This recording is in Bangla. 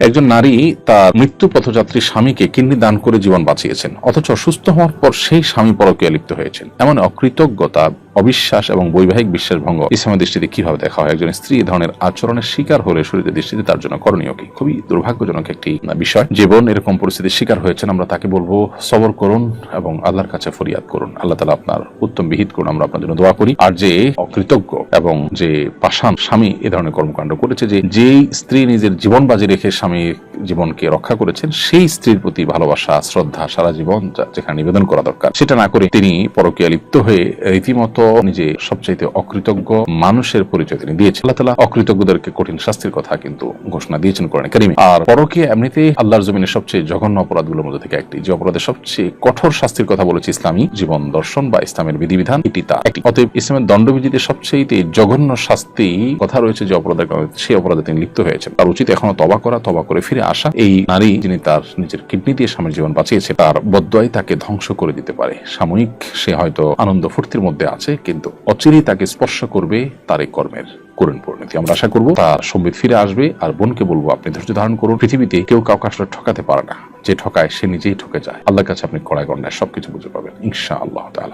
একজন নারী তার মৃত্যু পথযাত্রী স্বামীকে কিডনি দান করে জীবন বাঁচিয়েছেন, অথচ সুস্থ হওয়ার পর সেই স্বামী পরকীয়া লিপ্ত হয়েছেন। এমন অকৃতজ্ঞতা অবিশ্বাস এবং বৈবাহিক বিশ্বাস ভঙ্গ। ইসলামের দৃষ্টিতে কীভাবে দেখা হয়? একজন স্ত্রী এ ধরনের আচরণের শিকার হলে শরীরের দৃষ্টিতে তার জন্য করণীয় কি? খুবই দুর্ভাগ্যজনক একটি বিষয়। জীবন এরকম পরিস্থিতির শিকার হয়েছেন, আমরা তাকে বলব, সবর করুন এবং আল্লাহর কাছে ফরিয়াদ করুন। আল্লাহ তালা আপনার উত্তম বিহিত করুন, আমরা আপনার জন্য দোয়া করি। আর যে অকৃতজ্ঞ এবং যে পাষাণ স্বামী এ ধরনের কর্মকাণ্ড করেছে, যে যেই স্ত্রী নিজের জীবন বাজি রেখে স্বামীর জীবনকে রক্ষা করেছেন, সেই স্ত্রীর প্রতি ভালোবাসা, শ্রদ্ধা সারা জীবন যা- যেখানে নিবেদন করা দরকার, সেটা না করে তিনি পরকীয়া লিপ্ত হয়ে রীতিমতো নিজে সবচাইতে অকৃতজ্ঞ মানুষের পরিচয় তিনি দিয়েছেন। আল্লাহ তালা অকৃতজ্ঞদেরকে কঠিন শাস্তির কথা কিন্তু ঘোষণা দিয়েছেন কোরআন কারিমে। আর পরকীয়া এমনিতে আল্লাহর জমিনের সবচেয়ে জঘন্য অপরাধগুলোর মধ্যে থেকে একটি, যে অপরাধের সবচেয়ে কঠোর শাস্তির কথা বলেছে ইসলামী জীবন দর্শন বা ইসলামের বিধিবিধান, এটি তা। একটি। অতএব ইসলামের দণ্ডবিধিতে সবচেয়ে জঘন্য শাস্তি কথা রয়েছে যে অপরাধের কারণে সেই অপরাধে তিনি লিপ্ত হয়েছেন। তার উচিত এখনও তবা করা তবা করে ফিরে আসা। এই নারী যিনি তার নিজের কিডনি দিয়ে স্বামীর জীবন বাঁচিয়েছে, তার বদ্বয় তাকে ধ্বংস করে দিতে পারে। সাময়িক সে হয়তো আনন্দ ফুর্তির মধ্যে আছে কিন্তু অচিরেই তাকে স্পর্শ করবে তার এই কর্মের করুন পরিণতি। আমরা আশা করব তার সম্বিত ফিরে আসবে, আর বোনকে বলব, আপনি ধৈর্য ধারণ করুন। পৃথিবীতে কেউ কাউকে আসলে ঠকাতে পারে না। যে ঠকায়, সে নিজেই ঠকে যায়। আল্লাহর কাছে আপনি কড়াই গন্ডায় সবকিছু বুঝে পাবেন ইনশা আল্লাহ তাআলা।